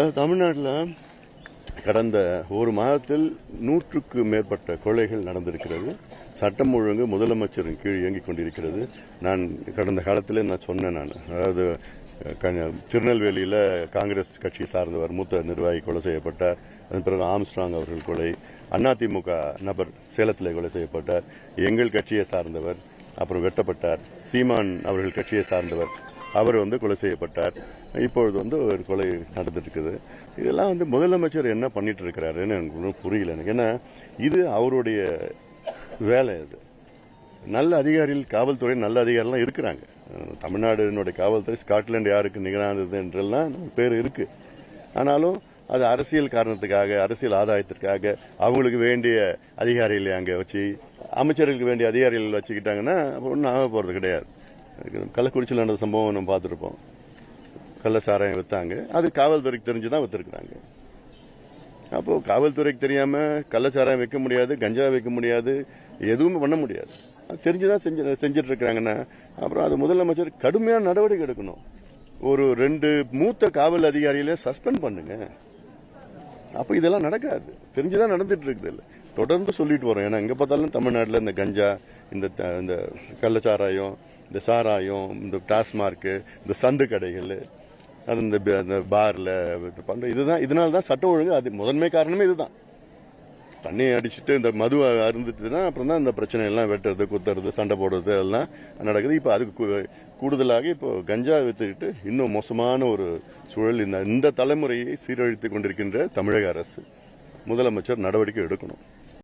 அதாவது தமிழ்நாட்டில் கடந்த ஒரு மாதத்தில் நூற்றுக்கு மேற்பட்ட கொலைகள் நடந்திருக்கிறது. சட்டம் ஒழுங்கு முதலமைச்சரின் கீழ் இயங்கிக் கொண்டிருக்கிறது. நான் கடந்த காலத்தில் நான் சொன்னேன் நான். அதாவது க- திருநெல்வேலியில் காங்கிரஸ் கட்சி சார்ந்தவர் மூத்த நிர்வாகி கொலை செய்யப்பட்டார். அதன் பிறகு ஆம்ஸ்ட்ராங் அவர்கள் கொலை அதிமுக நபர் சேலத்தில் கொலை செய்யப்பட்டார். எங்கள் கட்சியை சார்ந்தவர் அப்புறம் வெட்டப்பட்டார். சீமான் அவர்கள் கட்சியை சார்ந்தவர் அவர் வந்து கொலை செய்யப்பட்டார். இப்பொழுது வந்து ஒரு கொலை நடந்துட்டு இருக்குது இதெல்லாம் வந்து முதலமைச்சர் என்ன பண்ணிட்டு இருக்கிறாருன்னு எனக்கு ஒன்றும் புரியல எனக்கு. ஏன்னா இது அவருடைய வேலை அது. நல்ல அதிகாரிகள் காவல்துறை நல்ல அதிகாரிலாம் இருக்கிறாங்க. தமிழ்நாடுனுடைய காவல்துறை ஸ்காட்லாண்டு யாருக்கு நிகரானது என்றெல்லாம் பேர் இருக்கு. ஆனாலும் அது அரசியல் காரணத்துக்காக அரசியல் ஆதாயத்திற்காக அவங்களுக்கு வேண்டிய அதிகாரிகளை அங்கே வச்சு அமைச்சர்களுக்கு வேண்டிய அதிகாரிகள் வச்சுக்கிட்டாங்கன்னா ஒன்றும் ஆக போகிறது கிடையாது. கள்ளக்குறிச்சியில் நடந்த சம்பவம் நம்ம பார்த்துருப்போம். கள்ள சாராயம் அது காவல்துறைக்கு தெரிஞ்சு தான் விற்றுருக்குறாங்க அப்போது காவல்துறைக்கு தெரியாமல் கள்ளச்சாராயம் வைக்க முடியாது கஞ்சா வைக்க முடியாது எதுவுமே பண்ண முடியாது. அது தெரிஞ்சுதான் செஞ்சு செஞ்சுட்டு இருக்கிறாங்கன்னா அப்புறம் அது முதலமைச்சர் கடுமையான நடவடிக்கை எடுக்கணும். ஒரு ரெண்டு மூத்த காவல் அதிகாரிகளை சஸ்பெண்ட் பண்ணுங்க. அப்போ இதெல்லாம் நடக்காது. தெரிஞ்சுதான் நடந்துட்டு இருக்குது இல்லை தொடர்ந்து சொல்லிட்டு வரோம். ஏன்னா எங்கே பார்த்தாலும் தமிழ்நாட்டில் இந்த கஞ்சா இந்த த- இந்த கள்ளச்சாராயம் இந்த சாராயம் இந்த டாஸ்மார்க்கு இந்த சந்து கடைகள் அது இந்த ப- பார்ல இது பண்ணுற இதுதான் இதனால தான் சட்டம் ஒழுங்கு அது முதன்மை காரணமே இதுதான். தண்ணி அடிச்சுட்டு இந்த மது அருந்துட்டுனா அப்புறம் தான் இந்த பிரச்சனை எல்லாம் வெட்டுறது குத்துறது சண்டை போடுறது எல்லாம் நடக்குது. இப்போ அதுக்கு கூடுதலாக இப்போ கஞ்சா வித்துக்கிட்டு இன்னும் மோசமான ஒரு சூழல் இந்த இந்த தலைமுறையை சீரழித்துக் கொண்டிருக்கின்ற தமிழக அரசு. முதலமைச்சர் நடவடிக்கை எடுக்கணும்.